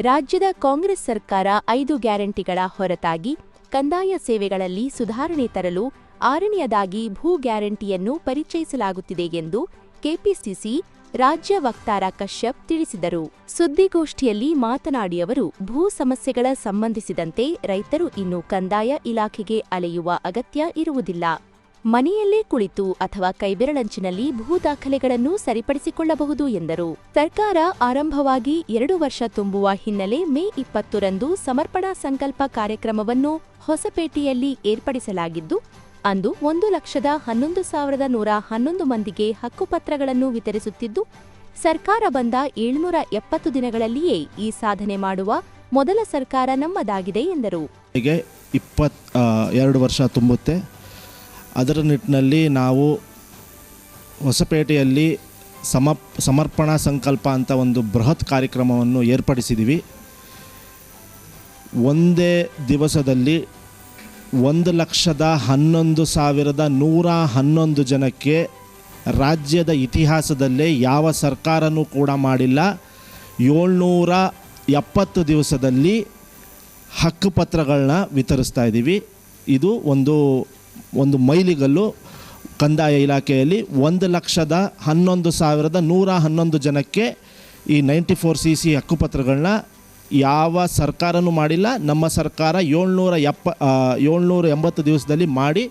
ರಾಜ್ಯದ ಕಾಂಗ್ರೆಸ್ ಸರ್ಕಾರ ಐದು ಗ್ಯಾರಂಟಿಗಳ ಹೊರತಾಗಿ ಕಂದಾಯ ಸೇವೆಗಳಲ್ಲಿ ಸುಧಾರಣೆ ತರಲು ಆರನೆಯದಾಗಿ ಭೂ ಗ್ಯಾರಂಟಿಯನ್ನು ಪರಿಚಯಿಸಲಾಗುತ್ತಿದೆ ಎಂದು ಕೆಪಿಸಿಸಿ ರಾಜ್ಯ ವಕ್ತಾರ ಕಶ್ಯಪ್ ತಿಳಿಸಿದರು. ಸುದ್ದಿಗೋಷ್ಠಿಯಲ್ಲಿ ಮಾತನಾಡಿಯವರು ಭೂ ಸಮಸ್ಯೆಗಳ ಸಂಬಂಧಿಸಿದಂತೆ ರೈತರು ಇನ್ನು ಕಂದಾಯ ಇಲಾಖೆಗೆ ಅಲೆಯುವ ಅಗತ್ಯ ಇರುವುದಿಲ್ಲ. ಮನೆಯಲ್ಲೇ ಕುಳಿತು ಅಥವಾ ಕೈಬೆರಳಂಚಿನಲ್ಲಿ ಭೂ ದಾಖಲೆಗಳನ್ನು ಸರಿಪಡಿಸಿಕೊಳ್ಳಬಹುದು ಎಂದರು. ಸರ್ಕಾರ ಆರಂಭವಾಗಿ ಎರಡು ವರ್ಷ ತುಂಬುವ ಹಿನ್ನೆಲೆ ಮೇ ಇಪ್ಪತ್ತರಂದು ಸಮರ್ಪಣಾ ಸಂಕಲ್ಪ ಕಾರ್ಯಕ್ರಮವನ್ನು ಹೊಸಪೇಟೆಯಲ್ಲಿ ಏರ್ಪಡಿಸಲಾಗಿದ್ದು, ಅಂದು ಒಂದು ಲಕ್ಷದ ಹನ್ನೊಂದು ಸಾವಿರದ ನೂರ ಹನ್ನೊಂದು ಮಂದಿಗೆ ಹಕ್ಕುಪತ್ರಗಳನ್ನು ವಿತರಿಸುತ್ತಿದ್ದು, ಸರ್ಕಾರ ಬಂದ ಏಳುನೂರ ಎಪ್ಪತ್ತು ದಿನಗಳಲ್ಲಿಯೇ ಈ ಸಾಧನೆ ಮಾಡುವ ಮೊದಲ ಸರ್ಕಾರ ನಮ್ಮದಾಗಿದೆ ಎಂದರು. ಎರಡು ವರ್ಷ ತುಂಬುತ್ತೆ. ಅದರ ನಿಟ್ಟಿನಲ್ಲಿ ನಾವು ಹೊಸಪೇಟೆಯಲ್ಲಿ ಸಮ, ಸಮರ್ಪಣಾ ಸಂಕಲ್ಪ ಅಂತ ಒಂದು ಬೃಹತ್ ಕಾರ್ಯಕ್ರಮವನ್ನು ಏರ್ಪಡಿಸಿದ್ದೀವಿ. ಒಂದೇ ದಿವಸದಲ್ಲಿ ಒಂದು ಲಕ್ಷದ ಹನ್ನೊಂದು ಸಾವಿರದ ನೂರ ಹನ್ನೊಂದು ಜನಕ್ಕೆ ರಾಜ್ಯದ ಇತಿಹಾಸದಲ್ಲೇ ಯಾವ ಸರ್ಕಾರನೂ ಕೂಡ ಮಾಡಿಲ್ಲ. ಏಳ್ನೂರ ಎಪ್ಪತ್ತು ದಿವಸದಲ್ಲಿ ಹಕ್ಕುಪತ್ರಗಳನ್ನ ವಿತರಿಸ್ತಾ ಇದ್ದೀವಿ. ಇದು ಒಂದು ಒಂದು ಮೈಲಿಗಲ್ಲು ಕಂದಾಯ ಇಲಾಖೆಯಲ್ಲಿ ಒಂದು ಲಕ್ಷದ ಹನ್ನೊಂದು ಸಾವಿರದ ನೂರ ಹನ್ನೊಂದು ಜನಕ್ಕೆ ಈ ನೈಂಟಿ ಫೋರ್ ಸಿ ಸಿ ಹಕ್ಕುಪತ್ರಗಳನ್ನ ಯಾವ ಸರ್ಕಾರನೂ ಮಾಡಿಲ್ಲ. ನಮ್ಮ ಸರ್ಕಾರ ಏಳ್ನೂರ ಎಪ್ಪ ಏಳ್ನೂರ ಎಂಬತ್ತು ದಿವಸದಲ್ಲಿ ಮಾಡಿ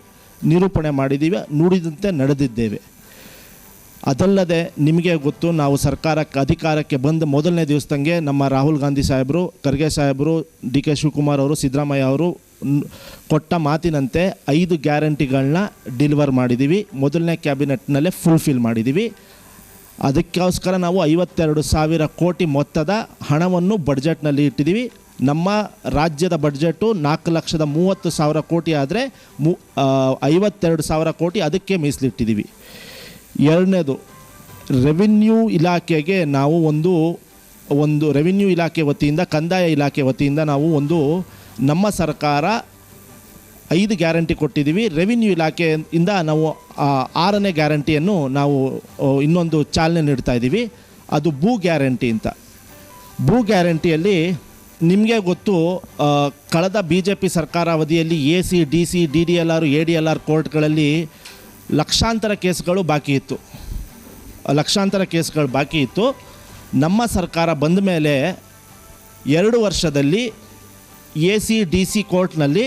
ನಿರೂಪಣೆ ಮಾಡಿದ್ದೀವಿ ನುಡಿದಂತೆ ನಡೆದಿದ್ದೇವೆ. ಅದಲ್ಲದೆ ನಿಮಗೆ ಗೊತ್ತು, ನಾವು ಸರ್ಕಾರಕ್ಕೆ ಅಧಿಕಾರಕ್ಕೆ ಬಂದ ಮೊದಲನೇ ದಿವಸದಂಗೆ ನಮ್ಮ ರಾಹುಲ್ ಗಾಂಧಿ ಸಾಹೇಬರು, ಖರ್ಗೆ ಸಾಹೇಬರು, ಡಿ ಕೆ ಶಿವಕುಮಾರ್ ಅವರು, ಸಿದ್ದರಾಮಯ್ಯ ಅವರು ಕೊಟ್ಟ ಮಾತಿನಂತೆ ಐದು ಗ್ಯಾರಂಟಿಗಳನ್ನ ಡಿಲಿವರ್ ಮಾಡಿದ್ದೀವಿ ಮೊದಲನೇ ಕ್ಯಾಬಿನೆಟ್ನಲ್ಲೇ ಫುಲ್ಫಿಲ್ ಮಾಡಿದ್ದೀವಿ ಅದಕ್ಕೋಸ್ಕರ ನಾವು ಐವತ್ತೆರಡು ಸಾವಿರ ಕೋಟಿ ಮೊತ್ತದ ಹಣವನ್ನು ಬಡ್ಜೆಟ್ನಲ್ಲಿ ಇಟ್ಟಿದ್ದೀವಿ ನಮ್ಮ ರಾಜ್ಯದ ಬಡ್ಜೆಟು ನಾಲ್ಕು ಲಕ್ಷದ ಮೂವತ್ತು ಸಾವಿರ ಕೋಟಿ ಆದರೆ ಮು ಐವತ್ತೆರಡು ಸಾವಿರ ಕೋಟಿ ಅದಕ್ಕೆ ಮೀಸಲಿಟ್ಟಿದ್ದೀವಿ ಎರಡನೇದು ರೆವಿನ್ಯೂ ಇಲಾಖೆಗೆ ನಾವು ಒಂದು ಒಂದು ರೆವಿನ್ಯೂ ಇಲಾಖೆ ವತಿಯಿಂದ, ಕಂದಾಯ ಇಲಾಖೆ ವತಿಯಿಂದ ನಾವು ಒಂದು ನಮ್ಮ ಸರ್ಕಾರ ಐದು ಗ್ಯಾರಂಟಿ ಕೊಟ್ಟಿದ್ದೀವಿ. ರೆವಿನ್ಯೂ ಇಲಾಖೆಯಿಂದ ನಾವು ಆರನೇ ಗ್ಯಾರಂಟಿಯನ್ನು ನಾವು ಇನ್ನೊಂದು ಚಾಲನೆ ನೀಡ್ತಾ ಇದ್ದೀವಿ. ಅದು ಭೂ ಗ್ಯಾರಂಟಿ ಅಂತ. ಭೂ ಗ್ಯಾರಂಟಿಯಲ್ಲಿ ನಿಮಗೆ ಗೊತ್ತು ಕಳೆದ ಬಿ ಜೆ ಪಿ ಸರ್ಕಾರ ಅವಧಿಯಲ್ಲಿ A C, D C, D D L R, A D L R ಕೋರ್ಟ್ಗಳಲ್ಲಿ ಲಕ್ಷಾಂತರ ಕೇಸ್ಗಳು ಬಾಕಿ ಇತ್ತು. ಲಕ್ಷಾಂತರ ಕೇಸ್ಗಳು ಬಾಕಿ ಇತ್ತು. ನಮ್ಮ ಸರ್ಕಾರ ಬಂದ ಮೇಲೆ ಎರಡು ವರ್ಷದಲ್ಲಿ ಎ ಸಿ, ಡಿ ಸಿ ಕೋರ್ಟ್ನಲ್ಲಿ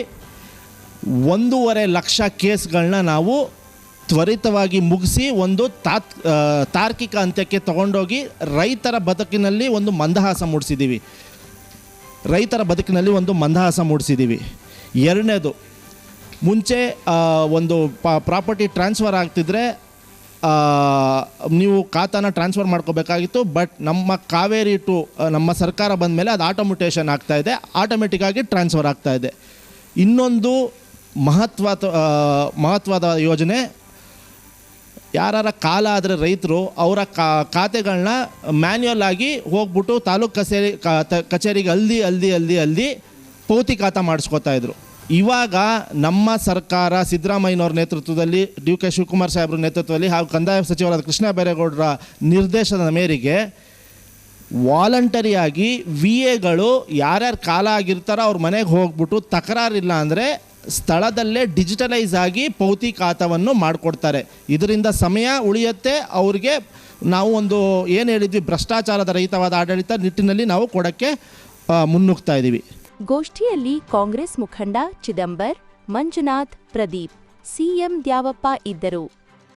ಒಂದೂವರೆ ಲಕ್ಷ ಕೇಸ್ಗಳನ್ನ ನಾವು ತ್ವರಿತವಾಗಿ ಮುಗಿಸಿ ಒಂದು ತಾತ್ ತಾರ್ಕಿಕ ಅಂತ್ಯಕ್ಕೆ ತಗೊಂಡೋಗಿ ರೈತರ ಬದುಕಿನಲ್ಲಿ ಒಂದು ಮಂದಹಾಸ ಮೂಡಿಸಿದ್ದೀವಿ. ರೈತರ ಬದುಕಿನಲ್ಲಿ ಒಂದು ಮಂದಹಾಸ ಮೂಡಿಸಿದ್ದೀವಿ. ಎರಡನೇದು, ಮುಂಚೆ ಒಂದು ಪ್ರಾಪರ್ಟಿ ಟ್ರಾನ್ಸ್ಫರ್ ಆಗ್ತಿದ್ರೆ ನೀವು ಖಾತಾನ ಟ್ರಾನ್ಸ್ಫರ್ ಮಾಡ್ಕೋಬೇಕಾಗಿತ್ತು ಬಟ್ ನಮ್ಮ ಕಾವೇರಿ ಟು ನಮ್ಮ ಸರ್ಕಾರ ಬಂದ ಮೇಲೆ ಅದು ಆಟೋಮುಟೇಷನ್ ಆಗ್ತಾ ಇದೆ ಆಟೋಮೆಟಿಕ್ಕಾಗಿ ಟ್ರಾನ್ಸ್ಫರ್ ಆಗ್ತಾ ಇದೆ. ಇನ್ನೊಂದು ಮಹತ್ವದ ಮಹತ್ವದ ಯೋಜನೆ ಯಾರ ಕಾಲ ಆದರೆ ರೈತರು, ಅವರ ಖಾತೆಗಳನ್ನ ಮ್ಯಾನ್ಯಲ್ ಆಗಿ ಹೋಗ್ಬಿಟ್ಟು ತಾಲೂಕು ಕಚೇರಿ ಕ- ಕಚೇರಿಗೆ ಅಲ್ದಿ ಅಲ್ದಿ ಅಲ್ದಿ ಅಲ್ದಿ ಪೌತಿ ಖಾತಾ ಮಾಡಿಸ್ಕೊತಾ ಇದ್ರು. ಇವಾಗ ನಮ್ಮ ಸರ್ಕಾರ ಸಿದ್ದರಾಮಯ್ಯನವ್ರ ನೇತೃತ್ವದಲ್ಲಿ ಡಿ ಕೆ ಶಿವಕುಮಾರ್ ಸಾಹೇಬ್ರ ನೇತೃತ್ವದಲ್ಲಿ ಹಾಗೂ ಕಂದಾಯ ಸಚಿವರಾದ ಕೃಷ್ಣ ಬೈರೇಗೌಡರ ನಿರ್ದೇಶನದ ಮೇರೆಗೆ ವಾಲಂಟರಿಯಾಗಿ ವಿ ಎಗಳು ಯಾರ್ಯಾರು ಕಾಲ ಆಗಿರ್ತಾರೋ ಅವ್ರ ಮನೆಗೆ ಹೋಗ್ಬಿಟ್ಟು ತಕರಾರಿಲ್ಲ ಅಂದರೆ ಸ್ಥಳದಲ್ಲೇ ಡಿಜಿಟಲೈಸ್ ಆಗಿ ಪೌತಿ ಖಾತವನ್ನು ಮಾಡಿಕೊಡ್ತಾರೆ. ಇದರಿಂದ ಸಮಯ ಉಳಿಯುತ್ತೆ, ಅವ್ರಿಗೆ ನಾವು ಒಂದು ಏನು ಹೇಳಿದ್ವಿ, ಭ್ರಷ್ಟಾಚಾರದ ರಹಿತವಾದ ಆಡಳಿತ ನಿಟ್ಟಿನಲ್ಲಿ ನಾವು ಕೊಡೋಕ್ಕೆ ಮುನ್ನುಗ್ತಾ ಇದ್ದೀವಿ ಗೋಷ್ಠಿಯಲ್ಲಿ ಕಾಂಗ್ರೆಸ್ ಮುಖಂಡ ಚಿದಂಬರ್ ಮಂಜುನಾಥ್ ಪ್ರದೀಪ್ ಸಿಎಂ ದ್ಯಾವಪ್ಪ ಇದ್ದರು.